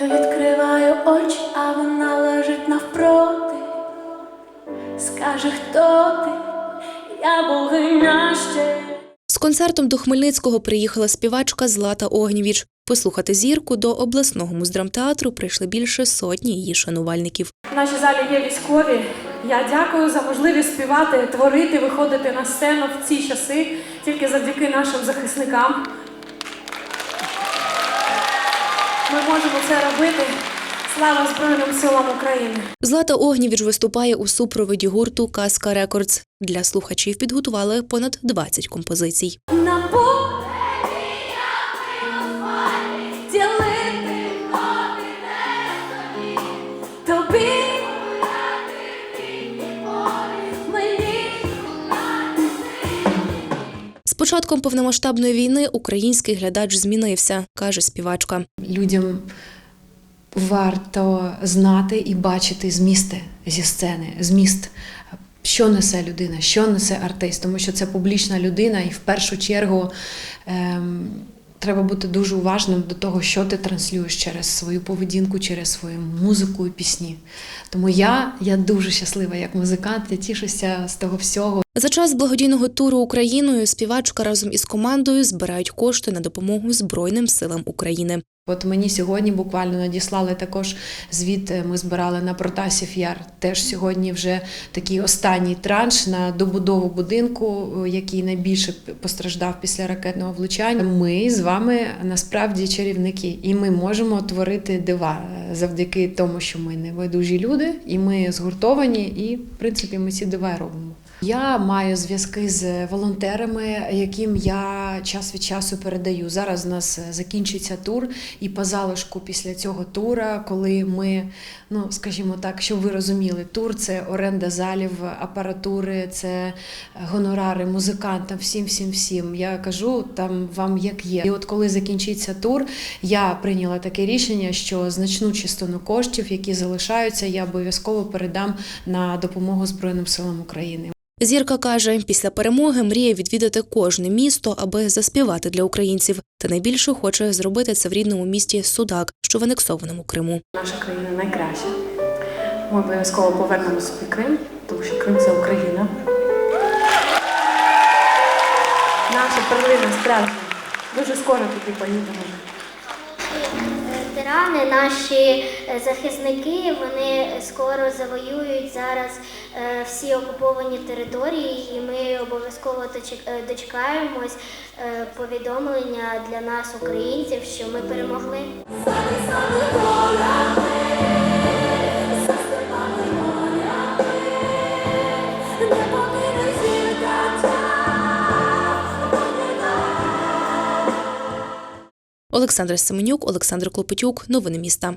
Відкриваю очі, а вона лежить навпроти. Скаже, хто ти, я богиня ще. З концертом до Хмельницького приїхала співачка Злата Огнєвіч. Послухати зірку до обласного муздрамтеатру прийшли більше сотні її шанувальників. В нашій залі є військові. Я дякую за можливість співати, творити, виходити на сцену в ці часи тільки завдяки нашим захисникам. Ми можемо це робити. Слава Збройним силам України! Злата Огнівіч виступає у супроводі гурту Казка Рекордс. Для слухачів підготували понад 20 композицій. Початком повномасштабної війни український глядач змінився, каже співачка. людям варто знати і бачити змісти зі сцени, зміст, що несе людина, що несе артист, тому що це публічна людина, і в першу чергу ем, треба бути дуже уважним до того, що ти транслюєш через свою поведінку, через свою музику і пісні. Тому я, я дуже щаслива як музикант, я тішуся з того всього. За час благодійного туру Україною співачка разом із командою збирають кошти на допомогу Збройним силам України. От мені сьогодні буквально надіслали також звіт. е, Ми збирали на Протасів Яр. Теж сьогодні вже такий останній транш на добудову будинку, е, який найбільше постраждав після ракетного влучання. Ми з вами насправді чарівники, і ми можемо творити дива е, завдяки тому, що ми не люди, і ми згуртовані, і в принципі ми ці дива робимо. Я маю зв'язки з волонтерами, яким я час від часу передаю. Зараз у нас е, закінчиться тур, і по залишку після цього тура, коли ми, ну скажімо так, щоб ви розуміли, тур це оренда залів, апаратури, це гонорари музикантам, всім, всім, всім. Я кажу там вам як є. І от коли закінчиться тур, я прийняла таке рішення, що значну частину коштів, які залишаються, я обов'язково передам на допомогу Збройним силам України. Зірка каже, після перемоги мріє відвідати кожне місто, аби заспівати для українців. Та найбільше хоче зробити це в рідному місті Судак, що в анексованому Криму. Наша країна найкраща. Ми обов'язково повернемо собі Крим, тому що Крим це Україна. Наша перлина справжня. Дуже скоро туди поїдемо. Ветерани, наші е, захисники, вони скоро завоюють зараз е, всі окуповані території, і ми обов'язково е, дочекаємось повідомлення для нас, українців, що ми перемогли. Олександр Семенюк, Олександр Клопотюк. Новини міста.